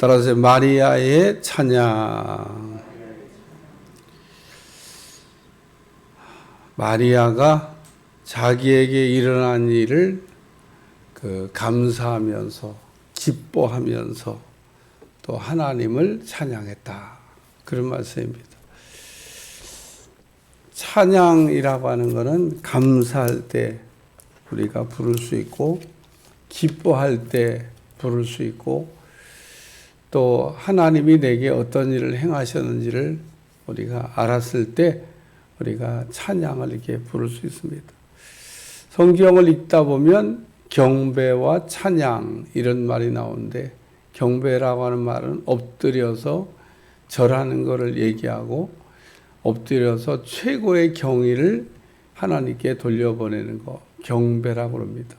따라서 마리아의 찬양. 마리아가 자기에게 일어난 일을 그 감사하면서 기뻐하면서 또 하나님을 찬양했다. 그런 말씀입니다. 찬양이라고 하는 것은 감사할 때 우리가 부를 수 있고 기뻐할 때 부를 수 있고 또 하나님이 내게 어떤 일을 행하셨는지를 우리가 알았을 때 우리가 찬양을 이렇게 부를 수 있습니다. 성경을 읽다 보면 경배와 찬양 이런 말이 나오는데 경배라고 하는 말은 엎드려서 절하는 것을 얘기하고 엎드려서 최고의 경의를 하나님께 돌려보내는 것 경배라고 합니다.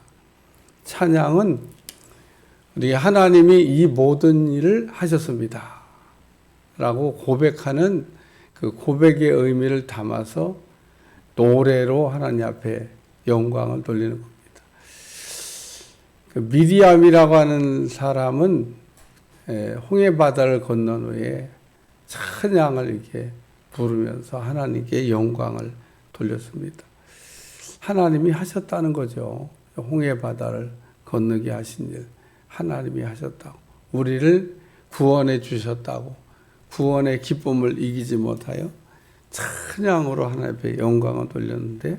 찬양은 우리 하나님이 이 모든 일을 하셨습니다. 라고 고백하는 그 고백의 의미를 담아서 노래로 하나님 앞에 영광을 돌리는 겁니다. 그 미디암이라고 하는 사람은 홍해 바다를 건넌 후에 찬양을 이렇게 부르면서 하나님께 영광을 돌렸습니다. 하나님이 하셨다는 거죠. 홍해 바다를 건너게 하신 일 하나님이 하셨다고 우리를 구원해 주셨다고 구원의 기쁨을 이기지 못하여 찬양으로 하나님 앞에 영광을 돌렸는데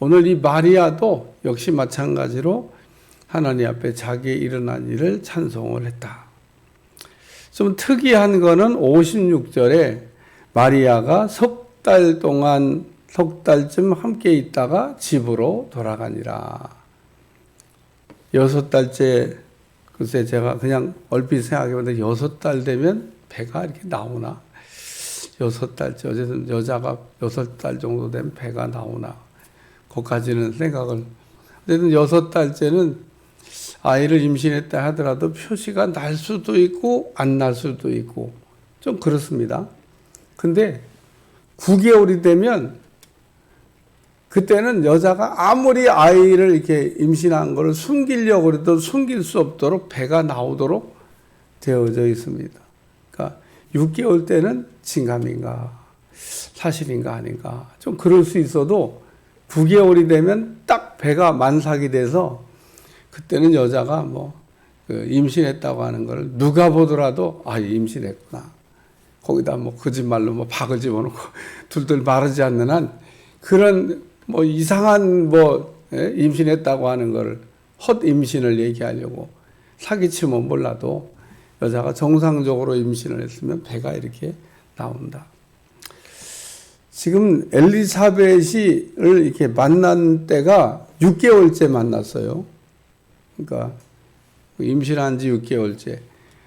오늘 이 마리아도 역시 마찬가지로 하나님 앞에 자기의 일어난 일을 찬송을 했다. 좀 특이한 거는 56절에 마리아가 석 달 동안 석 달쯤 함께 있다가 집으로 돌아가니라. 여섯 달째 글쎄 제가 그냥 얼핏 생각해봤는데 여섯 달 되면 배가 이렇게 나오나? 여섯 달째 어쨌든 여자가 여섯 달 정도 되면 배가 나오나? 거기까지는 생각을 어쨌든 여섯 달째는 아이를 임신했다 하더라도 표시가 날 수도 있고 안 날 수도 있고 좀 그렇습니다. 근데 9개월이 되면 그때는 여자가 아무리 아이를 이렇게 임신한 것을 숨기려고 해도 숨길 수 없도록 배가 나오도록 되어져 있습니다. 그러니까 6개월 때는 진감인가 사실인가 아닌가 좀 그럴 수 있어도 9개월이 되면 딱 배가 만삭이 돼서 그때는 여자가 뭐그 임신했다고 하는 걸 누가 보더라도 아 임신했구나. 거기다 뭐 거짓말로 뭐 박을 집어넣고 둘둘 마르지 않는 한 그런 뭐 이상한 뭐 예? 임신했다고 하는 거를 헛 임신을 얘기하려고 사기치면 몰라도 여자가 정상적으로 임신을 했으면 배가 이렇게 나온다. 지금 엘리사벳을 이렇게 만난 때가 6개월째 만났어요. 그러니까 임신한 지 6개월째.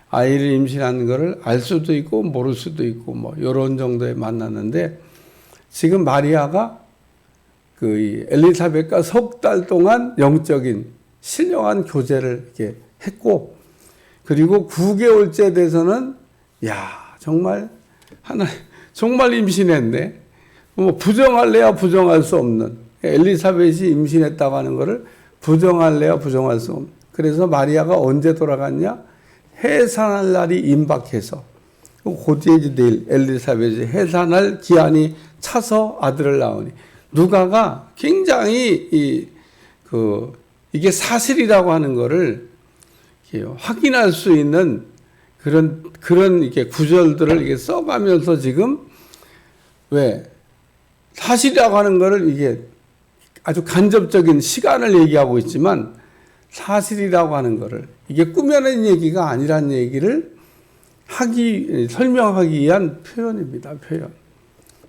아이를 임신한 것을 알 수도 있고 모를 수도 있고 뭐 이런 정도에 만났는데 지금 마리아가 그 엘리사벳과 석 달 동안 영적인 신령한 교제를 이렇게 했고 그리고 9개월째 돼서는 야 정말 하나 정말 임신했네. 뭐 부정할래야 부정할 수 없는 엘리사벳이 임신했다고 하는 것을 부정할래야 부정할 수 없는. 그래서 마리아가 언제 돌아갔냐? 해산할 날이 임박해서 고디에지 내일 엘리사벳이 해산할 기한이 차서 아들을 낳으니 누가가 굉장히 이 그 이게 사실이라고 하는 것을 확인할 수 있는 그런 그런 이렇게 구절들을 이렇게 써가면서 지금 왜 사실이라고 하는 것을 이게 아주 간접적인 시간을 얘기하고 있지만 사실이라고 하는 것을 이게 꾸며낸 얘기가 아니란 얘기를 하기 설명하기 위한 표현입니다. 표현.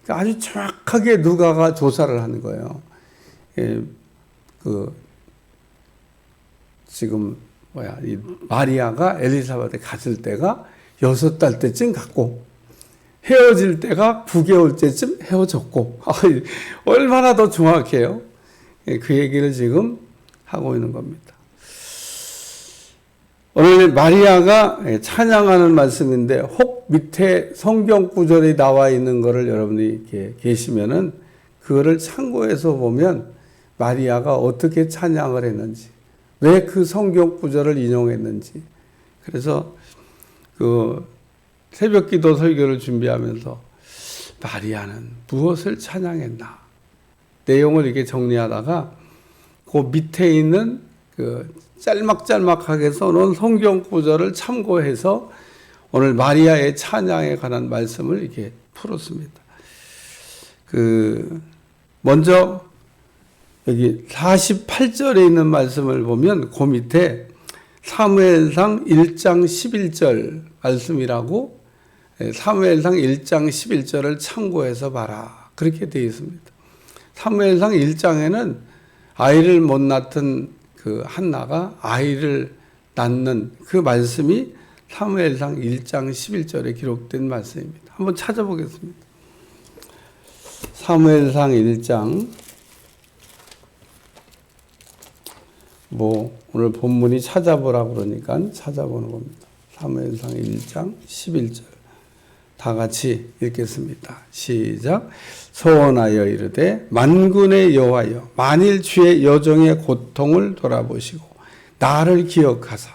아주 정확하게 누가가 조사를 하는 거예요. 예, 그 지금 뭐야 이 마리아가 엘리사벳에 갔을 때가 여섯 달 때쯤 갔고 헤어질 때가 9개월째쯤 헤어졌고 아, 얼마나 더 정확해요. 예, 그 얘기를 지금 하고 있는 겁니다. 오늘 마리아가 찬양하는 말씀인데 혹 밑에 성경 구절이 나와 있는 것을 여러분이 이렇게 계시면은 그거를 참고해서 보면 마리아가 어떻게 찬양을 했는지 왜 그 성경 구절을 인용했는지. 그래서 그그 새벽 기도 설교를 준비하면서 마리아는 무엇을 찬양했나? 내용을 이렇게 정리하다가 그 밑에 있는 그 짤막짤막하게 써놓은 성경 구절을 참고해서 오늘 마리아의 찬양에 관한 말씀을 이렇게 풀었습니다. 그 먼저 여기 48절에 있는 말씀을 보면 그 밑에 사무엘상 1장 11절 말씀이라고 예, 사무엘상 1장 11절을 참고해서 봐라. 그렇게 되어 있습니다. 사무엘상 1장에는 아이를 못 낳던 그 한나가 아이를 낳는 그 말씀이 사무엘상 1장 11절에 기록된 말씀입니다. 한번 찾아보겠습니다. 사무엘상 1장 뭐 오늘 본문이 찾아보라고 그러니까 찾아보는 겁니다. 사무엘상 1장 11절 다 같이 읽겠습니다. 시작. 소원하여 이르되 만군의 여호와여 만일 주의 여종의 고통을 돌아보시고 나를 기억하사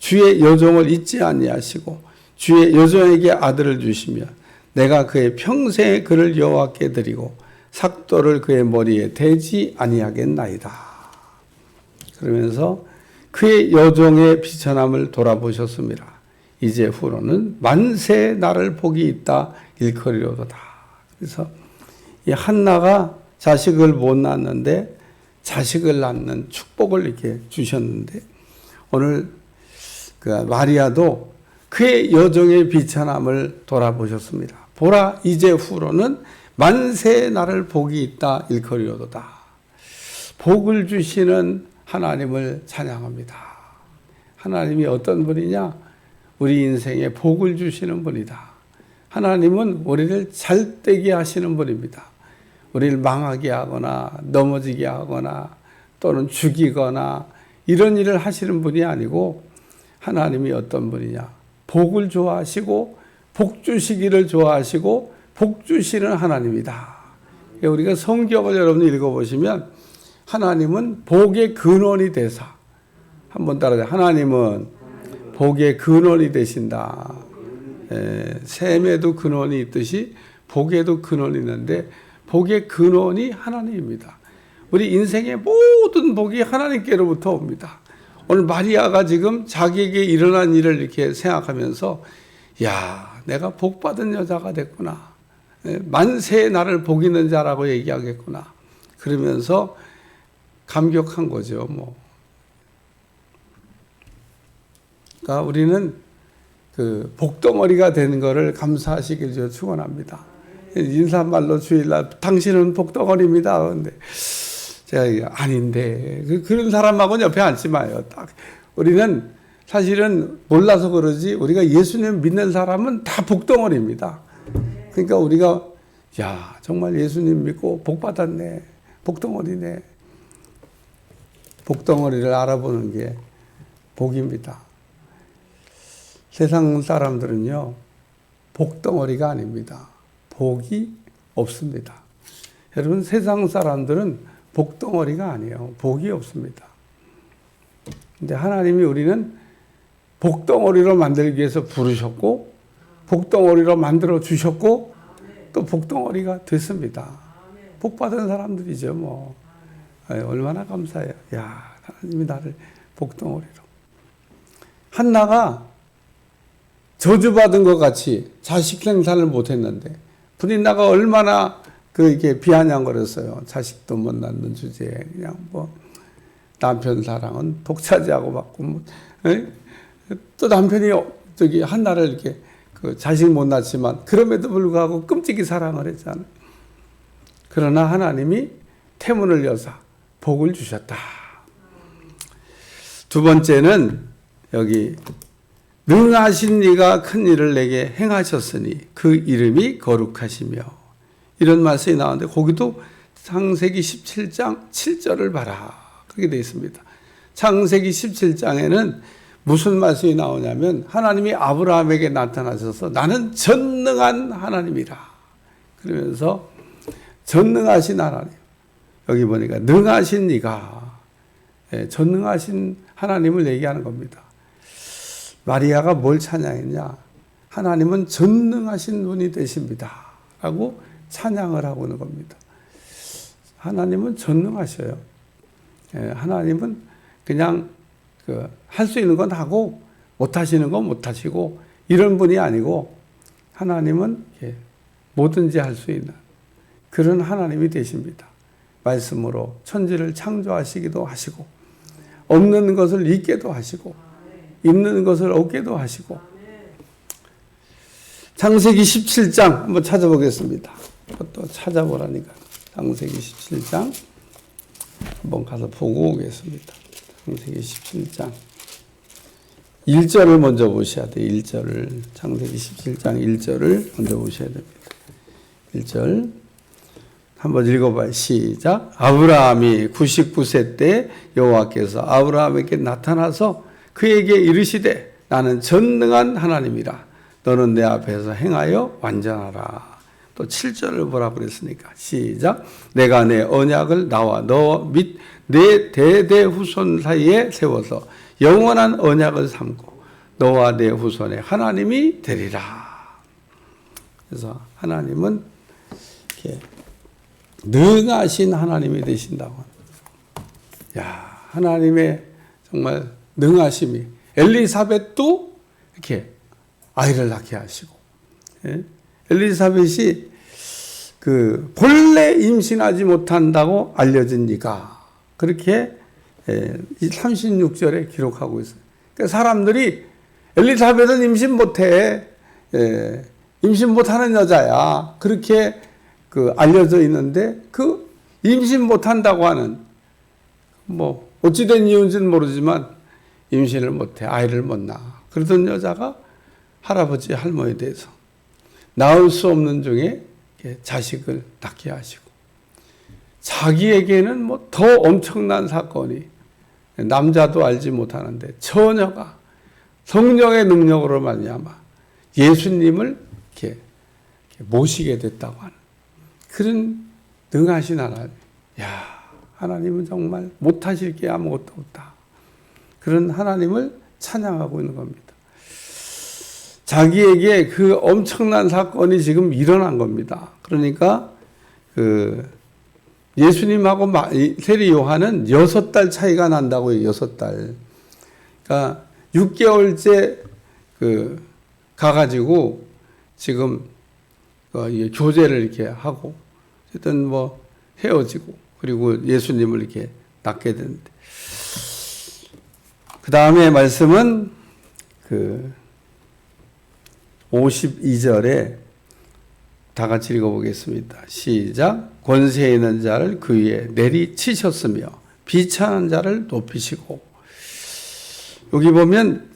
주의 여종을 잊지 아니하시고 주의 여종에게 아들을 주시며 내가 그의 평생에 그를 여호와께 드리고 삭도를 그의 머리에 대지 아니하겠나이다. 그러면서 그의 여종의 비천함을 돌아보셨습니다. 이제 후로는 만세 나를 복이 있다 일컬이로도다. 그래서 이 한나가 자식을 못 낳는데 자식을 낳는 축복을 이렇게 주셨는데 오늘 그 마리아도 그의 여종의 비천함을 돌아보셨습니다. 보라 이제 후로는 만세 나를 복이 있다 일컬이로도다. 복을 주시는 하나님을 찬양합니다. 하나님이 어떤 분이냐? 우리 인생에 복을 주시는 분이다. 하나님은 우리를 잘 되게 하시는 분입니다. 우리를 망하게 하거나 넘어지게 하거나 또는 죽이거나 이런 일을 하시는 분이 아니고 하나님이 어떤 분이냐? 복을 좋아하시고 복 주시기를 좋아하시고 복 주시는 하나님이다. 우리가 성경을 여러분 읽어보시면 하나님은 복의 근원이 되사. 한번 따라해. 하나님은 복의 근원이 되신다. 에, 샘에도 근원이 있듯이 복에도 근원이 있는데 복의 근원이 하나님입니다. 우리 인생의 모든 복이 하나님께로부터 옵니다. 오늘 마리아가 지금 자기에게 일어난 일을 이렇게 생각하면서 야, 내가 복 받은 여자가 됐구나. 만세 나를 복 있는 자라고 얘기하겠구나. 그러면서 감격한 거죠, 뭐. 그러니까 우리는 그 복덩어리가 되는 것을 감사하시길 저 축원합니다. 인사말로 주일날 당신은 복덩어리입니다. 근데 제가 아닌데 그, 그런 사람하고는 옆에 앉지 마요. 딱 우리는 사실은 몰라서 그러지 우리가 예수님 믿는 사람은 다 복덩어리입니다. 그러니까 우리가 야 정말 예수님 믿고 복 받았네 복덩어리네 복덩어리를 알아보는 게 복입니다. 세상 사람들은요 복덩어리가 아닙니다. 복이 없습니다. 여러분 세상 사람들은 복덩어리가 아니에요. 복이 없습니다. 근데 하나님이 우리는 복덩어리로 만들기 위해서 부르셨고 복덩어리로 만들어 주셨고 또 복덩어리가 됐습니다. 복 받은 사람들이죠, 뭐. 얼마나 감사해요. 야, 하나님이 나를 복덩어리로. 한나가 저주받은 것 같이 자식 생산을 못했는데 분인나가 얼마나 그 이게 비아냥거렸어요. 자식도 못 낳는 주제에 그냥 뭐 남편 사랑은 독차지하고 받고 뭐, 또 남편이 저기 한나를 이렇게 그 자식 못 낳지만 그럼에도 불구하고 끔찍이 사랑을 했잖아요. 그러나 하나님이 태문을 여사 복을 주셨다. 두 번째는 여기 능하신 이가 큰 일을 내게 행하셨으니 그 이름이 거룩하시며 이런 말씀이 나오는데 거기도 창세기 17장 7절을 봐라. 그렇게 되어 있습니다. 창세기 17장에는 무슨 말씀이 나오냐면 하나님이 아브라함에게 나타나셔서 나는 전능한 하나님이라. 그러면서 전능하신 하나님. 여기 보니까 능하신 이가 예, 전능하신 하나님을 얘기하는 겁니다. 마리아가 뭘 찬양했냐? 하나님은 전능하신 분이 되십니다. 라고 찬양을 하고 있는 겁니다. 하나님은 전능하셔요. 예, 하나님은 그냥 그 할 수 있는 건 하고 못 하시는 건 못 하시고 이런 분이 아니고 하나님은 예, 뭐든지 할 수 있는 그런 하나님이 되십니다. 말씀으로 천지를 창조하시기도 하시고 없는 것을 있게도 하시고 있는 것을 없게도 하시고 창세기 17장 한번 찾아보겠습니다. 또 찾아보라니까 창세기 17장 한번 가서 보고 오겠습니다. 창세기 17장 1절을 먼저 보셔야 돼요. 1절을 창세기 17장 1절을 먼저 보셔야 됩니다. 1절 한번 읽어봐요. 시작. 아브라함이 99세 때 여호와께서 아브라함에게 나타나서 그에게 이르시되 나는 전능한 하나님이라. 너는 내 앞에서 행하여 완전하라. 또 7절을 보라 그랬으니까 시작. 내가 내 언약을 나와 너 및 내 대대 후손 사이에 세워서 영원한 언약을 삼고 너와 내 후손의 하나님이 되리라. 그래서 하나님은 이렇게 능하신 하나님이 되신다고. 야, 하나님의 정말 능하심이 엘리사벳도 이렇게 아이를 낳게 하시고 예? 엘리사벳이 그 본래 임신하지 못한다고 알려진 이가 그렇게 예, 36절에 기록하고 있어요. 그러니까 사람들이 엘리사벳은 임신 못해 예, 임신 못하는 여자야 그렇게 그 알려져 있는데 그 임신 못한다고 하는 뭐 어찌된 이유인지는 모르지만 임신을 못해 아이를 못 낳아 그러던 여자가 할아버지 할머니에 대해서 낳을 수 없는 중에 자식을 낳게 하시고 자기에게는 뭐 더 엄청난 사건이 남자도 알지 못하는데 처녀가 성령의 능력으로 말미암아 예수님을 이렇게 모시게 됐다고 하는 그런 능하신 하나님. 야, 하나님은 정말 못하실 게 아무것도 없다. 그런 하나님을 찬양하고 있는 겁니다. 자기에게 그 엄청난 사건이 지금 일어난 겁니다. 그러니까 그 예수님하고 세리 요한은 여섯 달 차이가 난다고요. 여섯 달. 그러니까 6개월째 그 가가지고 지금 어, 교제를 이렇게 하고 어쨌든 뭐 헤어지고 그리고 예수님을 이렇게 낳게 되는데 그 다음에 말씀은 그 52절에 다 같이 읽어보겠습니다. 시작. 권세 있는 자를 그 위에 내리치셨으며 비천한 자를 높이시고 여기 보면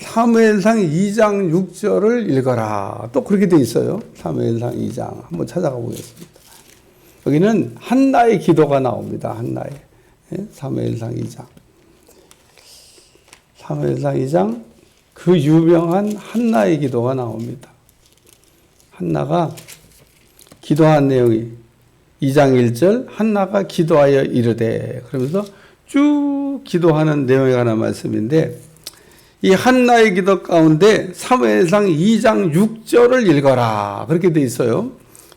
사무엘상 2장 6절을 읽어라. 또 그렇게 돼 있어요. 사무엘상 2장 한번 찾아가 보겠습니다. 여기는 한나의 기도가 나옵니다. 한나의 예? 사무엘상 2장. 사무엘상 2장 그 유명한 한나의 기도가 나옵니다. 한나가 기도한 내용이 2장 1절 한나가 기도하여 이르되 그러면서 쭉 기도하는 내용에 관한 말씀인데 이 한나의 기도 가운데 사무엘상 2장 6절을 읽어라 그렇게 돼 있어요.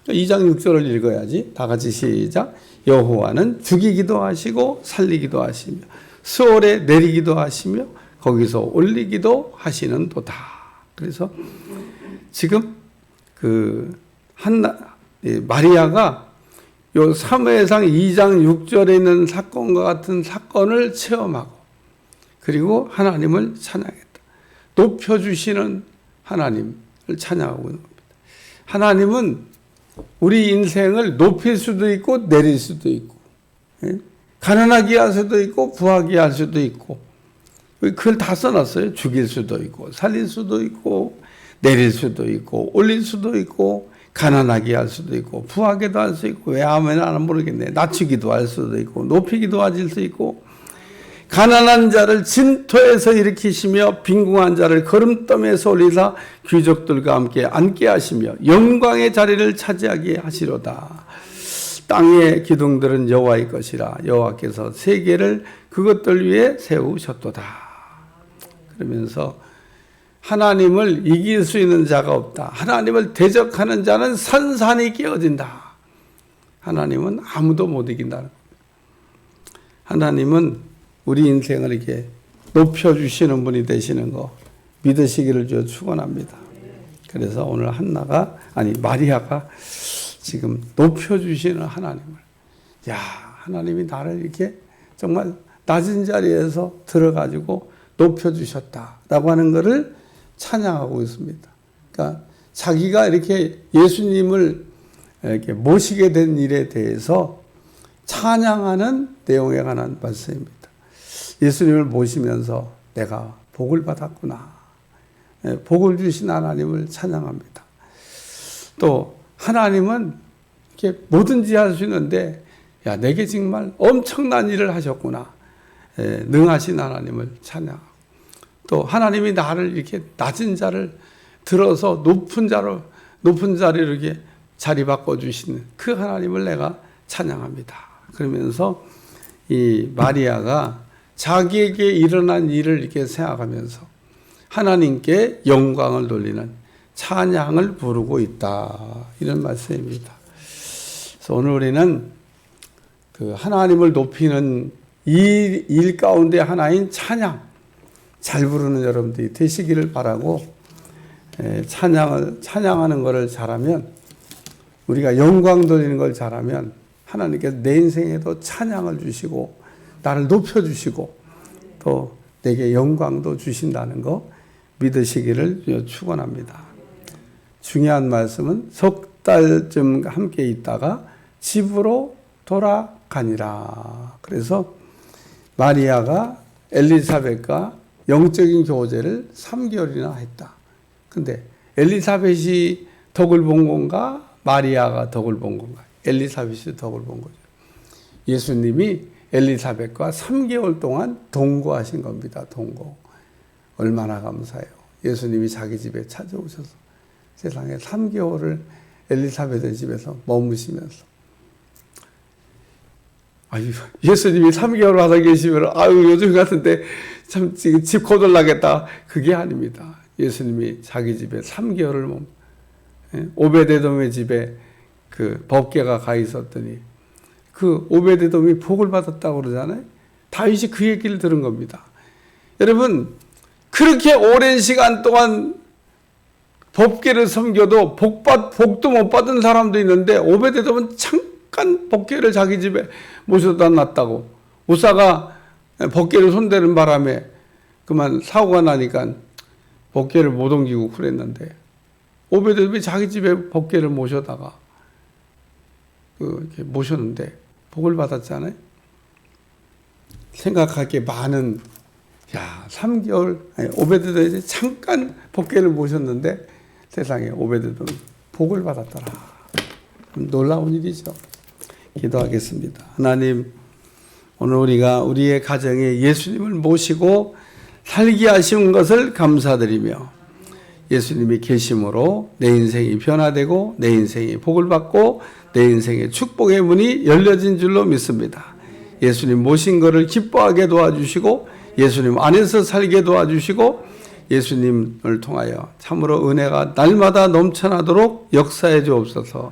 2장 6절을 읽어야지. 다 같이 시작. 여호와는 죽이기도 하시고 살리기도 하시며 수월에 내리기도 하시며 거기서 올리기도 하시는 도다. 그래서 지금 그 한나 마리아가 요 사무엘상 2장 6절에 있는 사건과 같은 사건을 체험하고 그리고 하나님을 찬양했다. 높여 주시는 하나님을 찬양하고 있는 겁니다. 하나님은 우리 인생을 높일 수도 있고 내릴 수도 있고, 예? 가난하게 할 수도 있고 부하게 할 수도 있고, 그걸 다 써놨어요. 죽일 수도 있고, 살릴 수도 있고, 내릴 수도 있고, 올릴 수도 있고, 가난하게 할 수도 있고, 부하게도 할 수 있고, 왜 하면 안 모르겠네. 낮추기도 할 수도 있고, 높이기도 하실 수 있고, 가난한 자를 진토에서 일으키시며 빈궁한 자를 걸음덤에서 올리사 귀족들과 함께 앉게 하시며 영광의 자리를 차지하게 하시로다. 땅의 기둥들은 여호와의 것이라 여호와께서 세계를 그것들 위에 세우셨도다. 그러면서 하나님을 이길 수 있는 자가 없다. 하나님을 대적하는 자는 산산이 깨어진다. 하나님은 아무도 못 겁니다. 하나님은 우리 인생을 이렇게 높여주시는 분이 되시는 거 믿으시기를 저 축원합니다. 그래서 오늘 한나가 아니 마리아가 지금 높여주시는 하나님을 야 하나님이 나를 이렇게 정말 낮은 자리에서 들어가지고 높여주셨다라고 하는 것을 찬양하고 있습니다. 그러니까 자기가 이렇게 예수님을 이렇게 모시게 된 일에 대해서 찬양하는 내용에 관한 말씀입니다. 예수님을 모시면서 내가 복을 받았구나. 예, 복을 주신 하나님을 찬양합니다. 또 하나님은 이렇게 뭐든지 할 수 있는데 야 내게 정말 엄청난 일을 하셨구나. 예, 능하신 하나님을 찬양하고 또 하나님이 나를 이렇게 낮은 자를 들어서 높은 자로 높은 자리로 이렇게 자리 바꿔 주시는 그 하나님을 내가 찬양합니다. 그러면서 이 마리아가 자기에게 일어난 일을 이렇게 생각하면서 하나님께 영광을 돌리는 찬양을 부르고 있다. 이런 말씀입니다. 그래서 오늘 우리는 그 하나님을 높이는 일, 일 가운데 하나인 찬양 잘 부르는 여러분들이 되시기를 바라고 에, 찬양을 찬양하는 것을 잘하면 우리가 영광 돌리는 걸 잘하면 하나님께서 내 인생에도 찬양을 주시고 나를 높여 주시고 또 내게 영광도 주신다는 거 믿으시기를 축원합니다. 중요한 말씀은 석 달쯤 함께 있다가 집으로 돌아가니라. 그래서 마리아가 엘리사벳과 영적인 교제를 3개월이나 했다. 근데 엘리사벳이 덕을 본 건가? 마리아가 덕을 본 건가? 엘리사벳이 덕을 본 거죠. 예수님이 엘리사벳과 3개월 동안 동거하신 겁니다. 동거. 얼마나 감사해요. 예수님이 자기 집에 찾아오셔서 세상에 3개월을 엘리사벳의 집에서 머무시면서 아유, 예수님이 3개월 와서 계시면 아유, 요즘 같은데 참 집 거들나겠다. 그게 아닙니다. 예수님이 자기 집에 3개월을 머무 예? 오베데돔의 집에 그 법계가 가 있었더니 그 오베데돔이 복을 받았다고 그러잖아요. 다윗이 그 얘기를 들은 겁니다. 여러분 그렇게 오랜 시간 동안 법계를 섬겨도 복받 복도 못 받은 사람도 있는데 오베데돔은 잠깐 법계를 자기 집에 모셔다 놨다고 우사가 법계를 손대는 바람에 그만 사고가 나니까 법계를 못 옮기고 그랬는데 오베데돔이 자기 집에 법계를 모셔다가 그 모셨는데 복을 받았잖아요. 생각하기에 많은 야 3개월 아니 오베드도 잠깐 복계를 모셨는데 세상에 오베드도 복을 받았더라. 놀라운 일이죠. 기도하겠습니다. 하나님 오늘 우리가 우리의 가정에 예수님을 모시고 살게 하신 것을 감사드리며 예수님이 계심으로 내 인생이 변화되고 내 인생이 복을 받고 내 인생의 축복의 문이 열려진 줄로 믿습니다. 예수님 모신 것을 기뻐하게 도와주시고 예수님 안에서 살게 도와주시고 예수님을 통하여 참으로 은혜가 날마다 넘쳐나도록 역사해 주옵소서